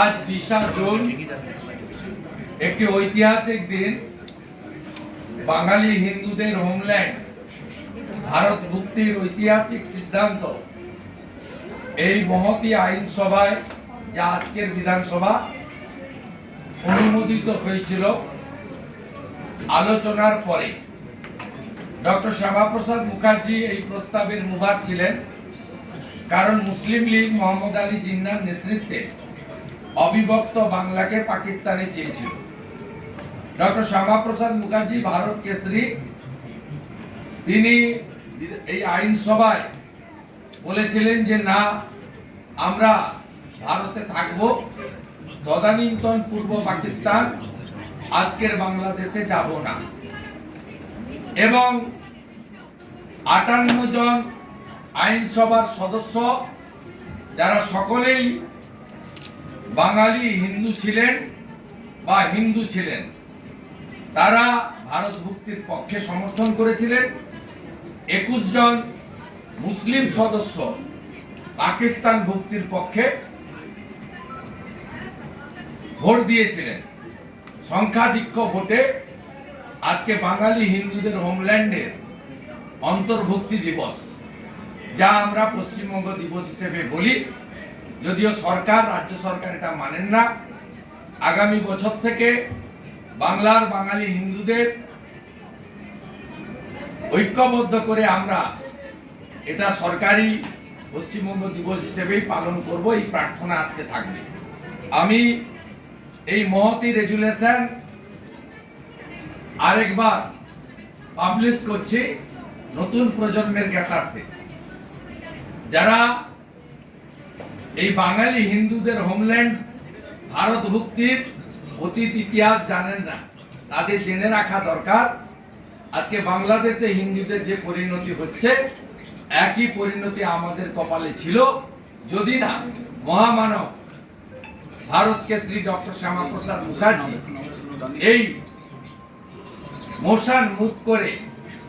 আজ বিশা জুন, একটি ঐতিহাসিক দিন। বাঙালি হিন্দুদের হোমল্যান্ড ভারত মুক্তির ঐতিহাসিক সিদ্ধান্ত। এই মহতি আইনসভায় যা আজকের বিধানসভা অনুমোদিত হয়েছিল, আলোচনার পরে ডক্টর শ্যামাপ্রসাদ মুখার্জি এই প্রস্তাবের মুভার ছিলেন। কারণ মুসলিম লীগ মোহাম্মদ আলী জিন্নার নেতৃত্বে অবিভক্ত বাংলাকে পাকিস্তানে চেয়েছিল। ডক্টর শ্যামাপ্রসাদ মুখার্জি ভারত কেসরি তিনি এই আইনসভায় বলেছিলেন যে, না, আমরা ভারতে থাকব। তদানীন্তন পূর্ব পাকিস্তান, আজকের বাংলাদেশে যাব না। এবং আটান্ন জন আইনসভার সদস্য, যারা সকলেই বাঙালি হিন্দু ছিলেন বা হিন্দু ছিলেন, তারা ভারত ভুক্তির পক্ষে সমর্থন করেছিলেন। একুশ জন মুসলিম সদস্য পাকিস্তান ভুক্তির পক্ষে ভোট দিয়েছিলেন। সংখ্যাধিক্য ভোটে আজকে বাঙালি হিন্দুদের হোমল্যান্ডের অন্তর্ভুক্তি দিবস, যা আমরা পশ্চিমবঙ্গ দিবস হিসেবে বলি। যদিও সরকার, রাজ্য সরকার এটা মানেন না, আগামী বছর থেকে বাংলার বাঙালি হিন্দুদের ঐক্যবদ্ধ করে আমরা এটা সরকারি পশ্চিমবঙ্গ দিবস হিসেবেই পালন করব, এই প্রার্থনা আজকে থাকবে। আমি এই মহতি রেজুলেশন আরেকবার পাবলিশ করছি নতুন প্রজন্মের জ্ঞাতার্থে যারা এই বাঙালি হিন্দুদের হোমল্যান্ড ভারত ভুক্তির অতীত ইতিহাস জানেন না। তাদের জেনে রাখা দরকার। আজকে বাংলাদেশে হিন্দুদের যে পরিণতি হচ্ছে, একই পরিণতি আমাদের কপালে ছিল। যদি না, মহামানব ভারতকে শ্রী ডক্টর শ্যামাপ্রসাদ মুখার্জি এই মোশন মুখ করে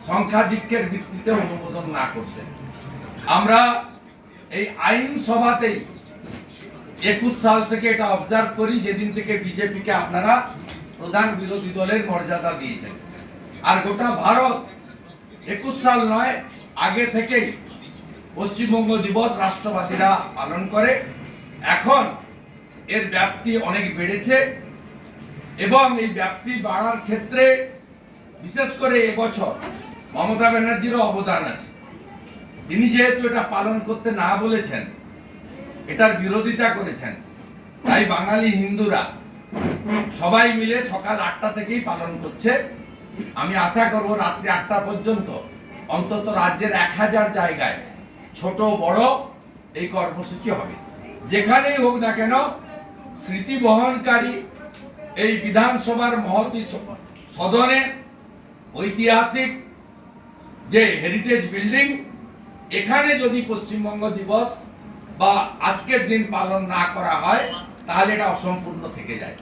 সংখ্যাধিক্যের ভিত্তিতে অনুমোদন না করতেন। আমরা এই আইন সভাতেই একুশ সাল থেকে এটা অবজার্ভ করি, যেদিন থেকে বিজেপিকে আপনারা প্রধান বিরোধী দলের মর্যাদা দিয়েছেন। আর গোটা ভারত একুশ সাল নয়, আগে থেকেই পশ্চিমবঙ্গ দিবস রাষ্ট্রবাদীরা পালন করে। এখন এর ব্যাপ্তি অনেক বেড়েছে এবং এই ব্যাপ্তি বাড়ার ক্ষেত্রে বিশেষ করে এবছর মমতা ব্যানার্জিরও অবদান আছে। তিনি যেহেতু এটা পালন করতে না বলেছেন এটার বিরোধিতা করেছেন। তাই বাঙালি হিন্দুরা সবাই মিলে সকাল আটটা থেকেই পালন করছে। আমি আশা করব রাত্রি আটটা পর্যন্ত অন্তত রাজ্যের এক হাজার জায়গায় ছোট বড় এই কর্মসূচি হবে। যেখানেই হোক না কেন স্মৃতি বহনকারী এই বিধানসভার মহতি সদনে ঐতিহাসিক যে হেরিটেজ বিল্ডিং এখানে যদি পশ্চিমবঙ্গ দিবস বা আজকের দিন পালন না করা হয়, তাহলে এটা অসম্পূর্ণ থেকে যায়।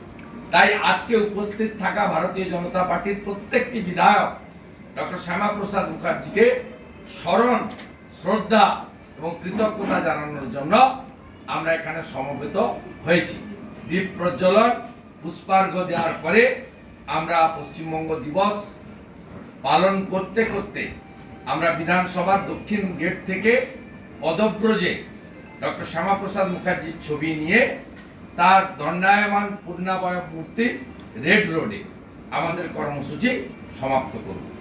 তাই আজকে উপস্থিত থাকা ভারতীয় জনতা পার্টির প্রত্যেকটি বিধায়ক, ডক্টর শ্যামাপ্রসাদ মুখার্জিকে স্মরণ, শ্রদ্ধা এবং কৃতজ্ঞতা জানানোর জন্য আমরা এখানে সমবেত হয়েছি। দ্বীপ প্রজ্বলন, পুষ্পার্ঘ্য দেওয়ার পরে আমরা পশ্চিমবঙ্গ দিবস পালন করতে করতে আমরা বিধানসভার দক্ষিণ গেট থেকে পদব্রজে ডক্টর শ্যামাপ্রসাদ মুখার্জির ছবি নিয়ে তার দণ্ডায়মান পূর্ণাবয় মূর্তি রেড রোডে আমাদের কর্মসূচি সমাপ্ত করব।